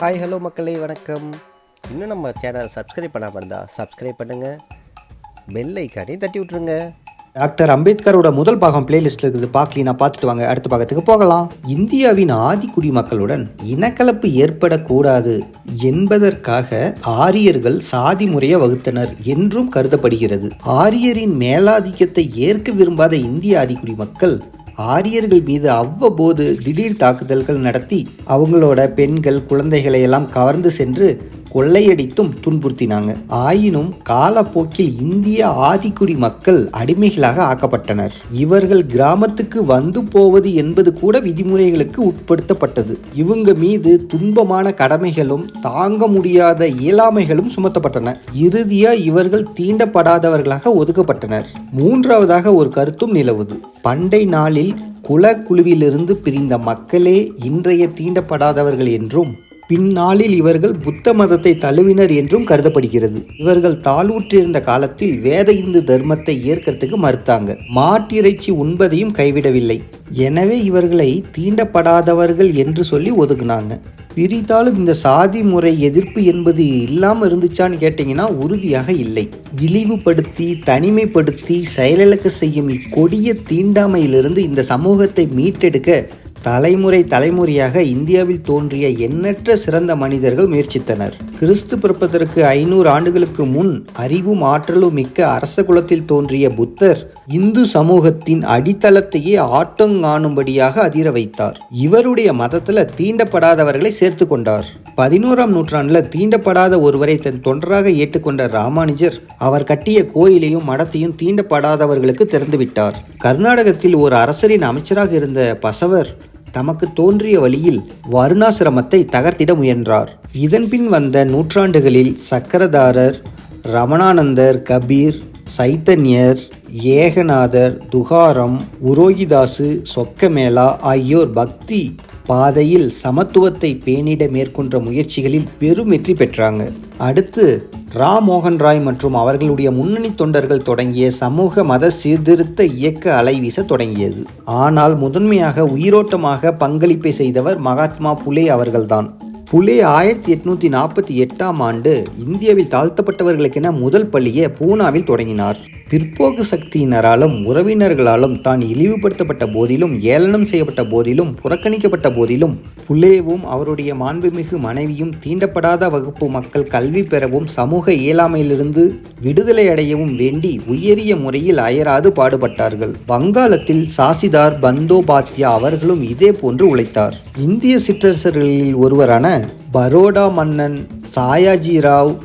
Hi hello மக்களே வணக்கம். இன்னும் நம்ம சேனல் சப்ஸ்கிரைப் பண்ணாமல் இருந்தால் சப்ஸ்கிரைப் பண்ணுங்கள் பெல் ஐக்கானையும் தட்டி விட்ருங்க டாக்டர் அம்பேத்கரோட முதல் பாகம் பிளேலிஸ்ட்ல இருக்குது. பார்க்கலனா பார்த்துட்டு வாங்க. அடுத்த பாகத்துக்கு போகலாம். இந்தியாவின் ஆதி குடிமக்களுடன் இனக்கலப்பு ஏற்படக்கூடாது என்பதற்காக ஆரியர்கள் சாதி முறையை வகுத்தனர் என்றும் கருதப்படுகிறது. ஆரியரின் மேலாதிக்கத்தை ஏற்க விரும்பாத இந்திய ஆதி குடிமக்கள் ஆரியர்கள் மீது அவ்வப்போது திடீர் தாக்குதல்கள் நடத்தி அவங்களோட பெண்கள் குழந்தைகளை எல்லாம் கவர்ந்து சென்று கொள்ளையடித்தும் துன்புறுத்தினாங்க. ஆயினும் காலப்போக்கில் இந்திய ஆதிக்குடி மக்கள் அடிமைகளாக ஆக்கப்பட்டனர். இவர்கள் கிராமத்துக்கு வந்து போவது என்பது கூட விதிமுறைகளுக்கு உட்படுத்தப்பட்டது. இவங்க மீது துன்பமான கடமைகளும் தாங்க முடியாத இயலாமைகளும் சுமத்தப்பட்டன. இறுதியா இவர்கள் தீண்டப்படாதவர்களாக ஒதுக்கப்பட்டனர். மூன்றாவதாக ஒரு கருத்தும் நிலவுது. பண்டை நாளில் குலக்குழுவிலிருந்து பிரிந்த மக்களே இன்றைய தீண்டப்படாதவர்கள் என்றும் பின்னாளில் இவர்கள் புத்த மதத்தை தழுவினர் என்றும் கருதப்படுகிறது. இவர்கள் தாளூற்றிருந்த காலத்தில் வேத இந்து தர்மத்தை ஏற்கிறதுக்கு மறுத்தாங்க. மாட்டிறைச்சி உண்பதையும் கைவிடவில்லை. எனவே இவர்களை தீண்டப்படாதவர்கள் என்று சொல்லி ஒதுக்குனாங்க. பிரித்தாலும் இந்த சாதி முறை எதிர்ப்பு என்பது இல்லாமல் இருந்துச்சான்னு கேட்டிங்கன்னா உறுதியாக இல்லை. இழிவுபடுத்தி தனிமைப்படுத்தி செயலிழக்க செய்யும் இக்கொடிய தீண்டாமையிலிருந்து இந்த சமூகத்தை மீட்டெடுக்க தலைமுறை தலைமுறையாக இந்தியாவில் தோன்றிய எண்ணற்ற சிறந்த மனிதர்கள் முயற்சித்தனர். கிறிஸ்து பிறப்பதற்கு ஐநூறு ஆண்டுகளுக்கு முன் அறிவும் ஆற்றலும் மிக்க அரச குலத்தில் தோன்றிய புத்தர் இந்து சமூகத்தின் அடித்தளத்தையே ஆட்டங்காணும்படியாக அதிர வைத்தார். இவருடைய மதத்துல தீண்டப்படாதவர்களை சேர்த்து கொண்டார். பதினோராம் நூற்றாண்டுல தீண்டப்படாத ஒருவரை தன் தொண்டராக ஏற்றுக்கொண்ட ராமானுஜர் அவர் கட்டிய கோயிலையும் மடத்தையும் தீண்டப்படாதவர்களுக்கு திறந்துவிட்டார். கர்நாடகத்தில் ஒரு அரசரின் அமைச்சராக இருந்த பசவர் தமக்கு தோன்றிய வழியில் வருணாசிரமத்தை தகர்த்திட முயன்றார். இதன்பின் வந்த நூற்றாண்டுகளில் சக்கரதாரர் ரமணானந்தர் கபீர் சைத்தன்யர் ஏகநாதர் துகாரம் உரோகிதாசு சொக்கமேளா ஆகியோர் பக்தி பாதையில் சமத்துவத்தை பேணிட மேற்கொண்ட முயற்சிகளில் பெரும் வெற்றி பெற்றாங்க. அடுத்து ரா மோகன் ராய் மற்றும் அவர்களுடைய முன்னணி தொண்டர்கள் தொடங்கிய சமூக மத சீர்திருத்த இயக்க அலை வீச தொடங்கியது. ஆனால் முதன்மையாக உயிரோட்டமாக பங்களிப்பை செய்தவர் மகாத்மா புலே அவர்கள்தான். புலே ஆயிரத்தி எட்நூத்தி நாற்பத்தி எட்டாம் ஆண்டு இந்தியாவில் தாழ்த்தப்பட்டவர்களுக்கென முதல் பள்ளியை பூனாவில் தொடங்கினார். பிற்போக்கு சக்தியினராலும் உறவினர்களாலும் தான் இழிவுபடுத்தப்பட்ட போதிலும் ஏளனம் செய்யப்பட்ட போதிலும் புறக்கணிக்கப்பட்ட போதிலும் புலேவும் அவருடைய மாண்புமிகு மனைவியும் தீண்டப்படாத வகுப்பு மக்கள் கல்வி பெறவும் சமூக இயலாமையிலிருந்து விடுதலை அடையவும் வேண்டி உயரிய முறையில் அயராது பாடுபட்டார்கள். வங்காளத்தில் சாசிதார் பந்தோபாத்யா அவர்களும் இதே போன்று உழைத்தார். இந்திய சிற்றரசர்களில் ஒருவரான பரோடா மன்னன் சாயாஜி ராவ்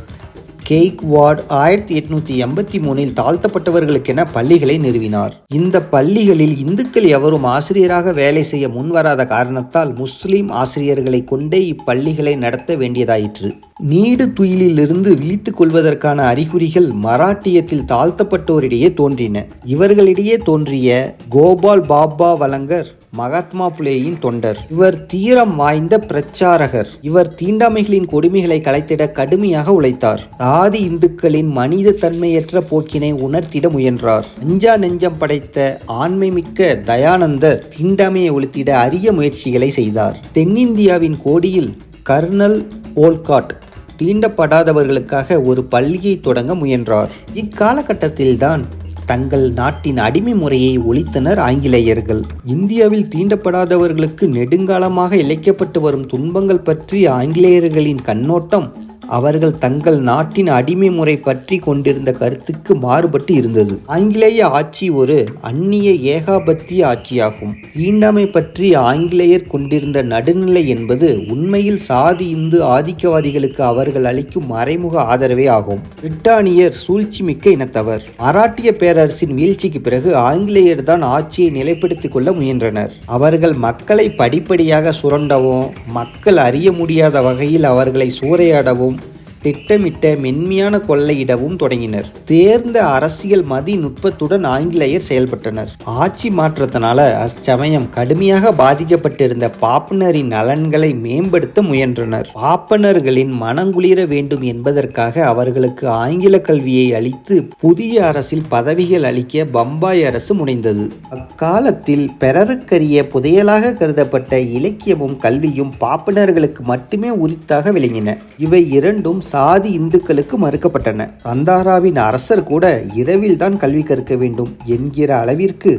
கெய்க்வாட் ஆயிரத்தி எட்நூத்தி எண்பத்தி மூணில் தாழ்த்தப்பட்டவர்களுக்கென பள்ளிகளை நிறுவினார். இந்த பள்ளிகளில் இந்துக்கள் எவரும் ஆசிரியராக வேலை செய்ய முன்வராத காரணத்தால் முஸ்லிம் ஆசிரியர்களை கொண்டே இப்பள்ளிகளை நடத்த வேண்டியதாயிற்று. நீடு துயிலிலிருந்து விழித்துக் கொள்வதற்கான அறிகுறிகள் மராட்டியத்தில் தாழ்த்தப்பட்டோரிடையே தோன்றின. இவர்களிடையே தோன்றிய கோபால் பாபா வலங்கர் மகாத்மா புலேயின் தொண்டர். இவர் தீரம் வாய்ந்த பிரச்சாரகர். இவர் தீண்டாமைகளின் கொடுமைகளை கலைத்திட கடுமையாக உழைத்தார். ஆதி இந்துக்களின் மனித தன்மையற்ற போக்கினை உணர்த்திட முயன்றார். அஞ்சா நெஞ்சம் படைத்த ஆண்மை மிக்க தயானந்தர் தீண்டாமையை ஒழித்திட அரிய முயற்சிகளை செய்தார். தென்னிந்தியாவின் கோடியில் கர்னல் ஓல்காட் தீண்டப்படாதவர்களுக்காக ஒரு பள்ளியை தொடங்க முயன்றார். இக்காலகட்டத்தில்தான் தங்கள் நாட்டின் அடிமை முறையை ஒழித்தனர் ஆங்கிலேயர்கள். இந்தியாவில் தீண்டப்படாதவர்களுக்கு நெடுங்காலமாக இழைக்கப்பட்டு வரும் துன்பங்கள் பற்றி ஆங்கிலேயர்களின் கண்ணோட்டம் அவர்கள் தங்கள் நாட்டின் அடிமை முறை பற்றி கொண்டிருந்த கருத்துக்கு மாறுபட்டு இருந்தது. ஆங்கிலேய ஆட்சி ஒரு அந்நிய ஏகாபத்திய ஆட்சியாகும். தீண்டாமை பற்றி ஆங்கிலேயர் கொண்டிருந்த நடுநிலை என்பது உண்மையில் சாதி இந்து ஆதிக்கவாதிகளுக்கு அவர்கள் அளிக்கும் மறைமுக ஆதரவே ஆகும். பிரிட்டானியர் சூழ்ச்சி மிக்க இனத்தவர். மராட்டிய பேரரசின் வீழ்ச்சிக்கு பிறகு ஆங்கிலேயர் தான் ஆட்சியை நிலைப்படுத்திக் கொள்ள முயன்றனர். அவர்கள் மக்களை படிப்படியாக சுரண்டவும் மக்கள் அறிய முடியாத வகையில் அவர்களை சூறையாடவும் திட்டமிட்ட மென்மையான கொள்ளையிடவும் தொடங்கினர். தேர்ந்த அரசியல் மதி நுட்பத்துடன் ஆங்கிலேயர் செயல்பட்டனர். ஆட்சி மாற்றத்தினால அச்சமயம் கடுமையாக பாதிக்கப்பட்டிருந்த பாப்பனரின் நலன்களை மேம்படுத்த முயன்றனர். பாப்பனர்களின் மனங்குளிர வேண்டும் என்பதற்காக அவர்களுக்கு ஆங்கில கல்வியை அளித்து புதிய அரசில் பதவிகள் அளிக்க பம்பாய் அரசு முனைந்தது. அக்காலத்தில் பெறருக்கரிய புதையலாக கருதப்பட்ட இலக்கியமும் கல்வியும் பாப்பனர்களுக்கு மட்டுமே உரித்தாக விளங்கின. இவை இரண்டும் சாதி இந்துக்களுக்கு மறுக்கப்பட்டன. அந்தாராவின் அரசர் கூட இரவில்தான் கல்வி கற்க வேண்டும் என்கிற அளவிற்கு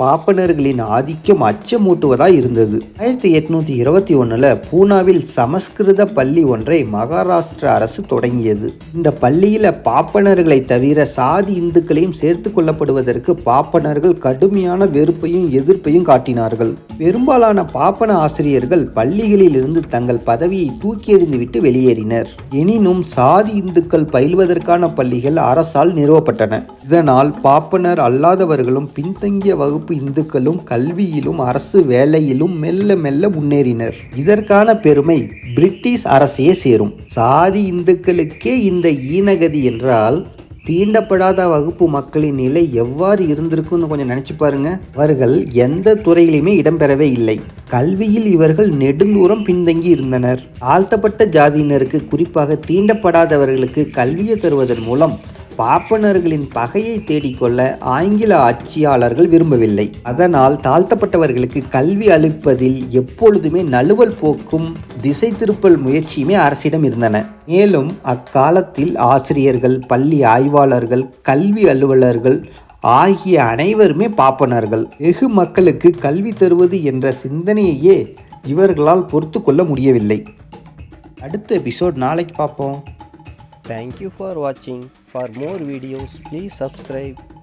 பாப்பனர்களின் ஆதிக்கம் அச்சமூட்டுவதாய் இருந்தது. ஆயிரத்தி எட்நூத்தி இருபத்தி ஒன்றில் பூனாவில் சமஸ்கிருத பள்ளி ஒன்றை மகாராஷ்டிர அரசு தொடங்கியது. இந்த பள்ளியில பாப்பனர்களை தவிர சாதி இந்துக்களையும் சேர்த்து கொள்ளப்படுவதற்கு பாப்பனர்கள் கடுமையான வெறுப்பையும் எதிர்ப்பையும் காட்டினார்கள். பெரும்பாலான பாப்பன ஆசிரியர்கள் பள்ளிகளில் இருந்து தங்கள் பதவியை தூக்கி எறிந்துவிட்டு வெளியேறினர். எனினும் சாதி இந்துக்கள் பயில்வதற்கான பள்ளிகள் அரசால் நிறுவப்பட்டன. இதனால் பாப்பனர் அல்லாதவர்களும் பின்தங்கிய வகுப்பு இந்துக்களும் கல்வியிலும் அரசு வேலையிலும் மெல்ல மெல்ல முன்னேறினர். இதற்கான பெருமை பிரிட்டிஷ் அரசையே சேரும். சாதி இந்துக்களுக்கே இந்த ஈனகதி என்றால் தீண்டப்படாத வகுப்பு மக்களின் நிலை எவ்வாறு இருந்திருக்குன்னு கொஞ்சம் நினச்சி பாருங்க. அவர்கள் எந்த துறையிலுமே இடம்பெறவே இல்லை. கல்வியில் இவர்கள் நெடுந்தூரம் பின்தங்கி இருந்தனர். தாழ்த்தப்பட்ட ஜாதியினருக்கு குறிப்பாக தீண்டப்படாதவர்களுக்கு கல்வியை தருவதன் மூலம் பாப்பனர்களின் பகையை தேடிக்கொள்ள ஆங்கில ஆட்சியாளர்கள் விரும்பவில்லை. அதனால் தாழ்த்தப்பட்டவர்களுக்கு கல்வி அளிப்பதில் எப்பொழுதுமே நழுவல் போக்கும் திசை திருப்பல் முயற்சியுமே அரசிடம் இருந்தன. மேலும் அக்காலத்தில் ஆசிரியர்கள் பள்ளி ஆய்வாளர்கள் கல்வி அலுவலர்கள் ஆகிய அனைவருமே பாப்பனர்கள் வெகு மக்களுக்கு கல்வி தருவது என்ற சிந்தனையையே இவர்களால் பொறுத்து கொள்ள முடியவில்லை. அடுத்த எபிசோட் நாளைக்கு பார்ப்போம். தேங்க்யூ ஃபார் வாட்சிங். For more videos, please subscribe.